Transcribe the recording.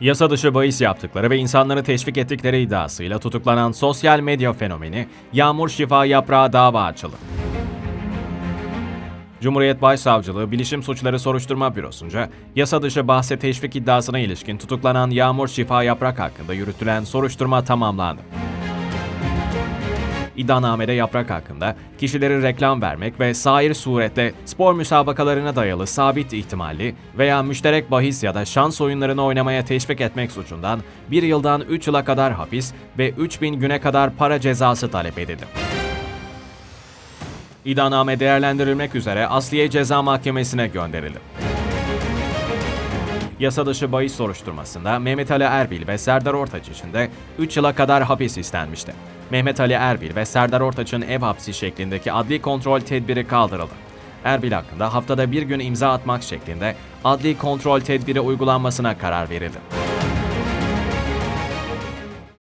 Yasa dışı bahis yaptıkları ve insanları teşvik ettikleri iddiasıyla tutuklanan sosyal medya fenomeni Yağmur Şifa Yaprağı dava açıldı. Cumhuriyet Başsavcılığı Bilişim Suçları Soruşturma Bürosu'nca yasa dışı bahse teşvik iddiasına ilişkin tutuklanan Yağmur Şifa Yaprak hakkında yürütülen soruşturma tamamlandı. İddianamede yaprak hakkında kişileri reklam vermek ve sair surette spor müsabakalarına dayalı sabit ihtimalli veya müşterek bahis ya da şans oyunlarını oynamaya teşvik etmek suçundan 1 yıldan 3 yıla kadar hapis ve 3000 güne kadar para cezası talep edildi. İddianame değerlendirilmek üzere Asliye Ceza Mahkemesi'ne gönderildi. Yasa dışı soruşturmasında Mehmet Ali Erbil ve Serdar Ortaç için de 3 yıla kadar hapis istenmişti. Mehmet Ali Erbil ve Serdar Ortaç'ın ev hapsi şeklindeki adli kontrol tedbiri kaldırıldı. Erbil hakkında haftada bir gün imza atmak şeklinde adli kontrol tedbiri uygulanmasına karar verildi.